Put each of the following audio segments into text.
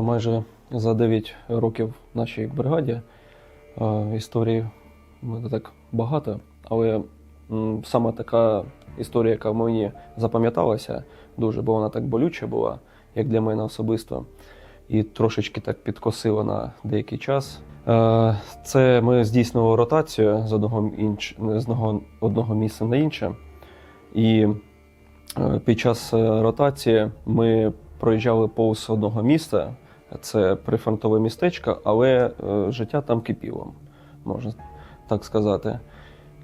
майже за 9 років в нашій бригаді е, історії в мене так багато, але саме така історія, яка мені запам'яталася дуже, бо вона так болюча була, як для мене особисто, і трошечки так підкосила на деякий час. Е, Це ми здійснили ротацію з одного, інч, з одного, місця на інше. І е, під час ротації ми проїжджали повз одного міста. Це прифронтове містечко, але е, життя там кипіло, можна так сказати.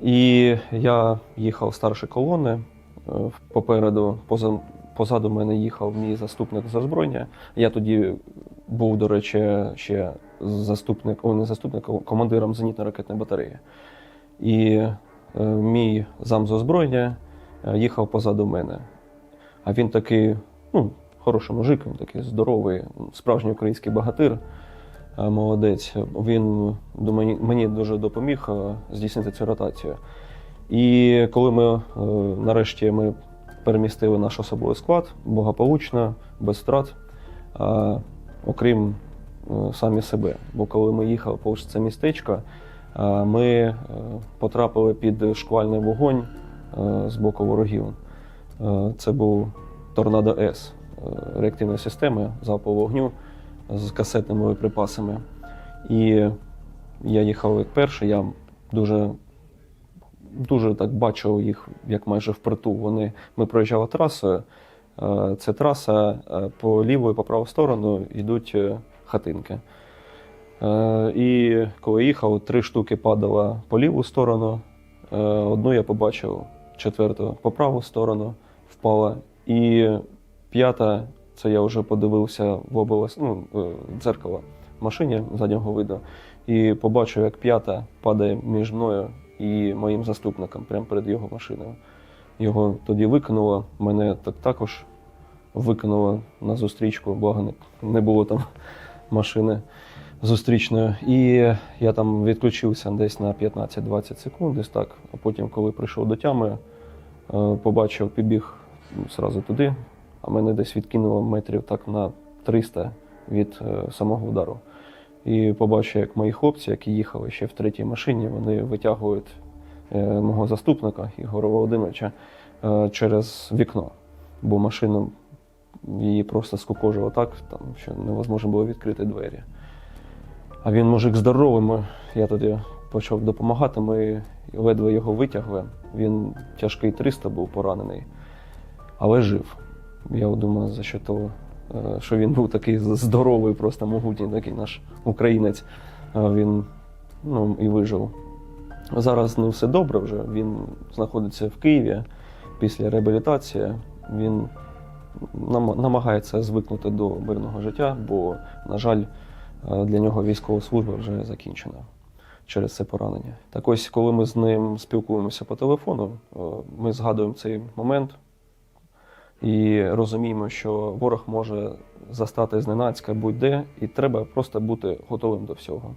І я їхав старші колони. е, Попереду, поза, позаду мене їхав мій заступник з озброєння. Я тоді був, до речі, ще заступник, о, не заступник, а командиром зенітно-ракетної батареї. І е, мій зам з озброєння їхав позаду мене. А він такий, ну, хороший мужик, він такий здоровий, справжній український багатир, е, молодець. Він мені, дуже допоміг е, здійснити цю ротацію. І коли ми е, нарешті ми перемістили наш особовий склад благополучно, без втрат, окрім самі себе. Бо коли ми їхали повз це містечко, ми потрапили під шквальний вогонь з боку ворогів. Це був Торнадо С реактивної системи залпового вогню з касетними боєприпасами. І я їхав як перший, я дуже, дуже так бачив їх, як майже впритул. Вони, ми проїжджали трасою. Е, Це траса е, по ліву і по праву сторону йдуть е, хатинки. Е, І коли їхав, три штуки падало по ліву сторону, е, одну я побачив, четверту по праву сторону впала. І п'ята, це я вже подивився в облас... ну, е, дзеркало в машині заднього виду, і побачив, як п'ята падає між мною і моїм заступником прямо перед його машиною. Його тоді викинуло, мене так також викинуло на зустрічку, благо не, було там машини зустрічної. І я там відключився десь на 15-20 секунд, десь так. А потім, коли прийшов до тями, е, побачив, підбіг зразу туди, а мене десь відкинуло метрів так на 300 від е, самого удару. І побачив, як мої хлопці, які їхали ще в третій машині, вони витягують е, мого заступника Ігоря Володимировича е, через вікно, бо машину її просто скукожило так, там, що невозможно було відкрити двері. А він мужик здоровий, я тоді почав допомагати, ми ледве його витягли. Він тяжкий 300 був поранений, але жив. Я думаю, за що того, е, що він був такий здоровий, просто могутній, такий наш українець. Він ну, і вижив. Зараз з ним все добре вже. Він знаходиться в Києві після реабілітації. Він нам- намагається звикнути до мирного життя, бо, на жаль, е, для нього військова служба вже закінчена через це поранення. Так ось, коли ми з ним спілкуємося по телефону, е, ми згадуємо цей момент і розуміємо, що ворог може застати зненацька будь-де, і треба просто бути готовим до всього.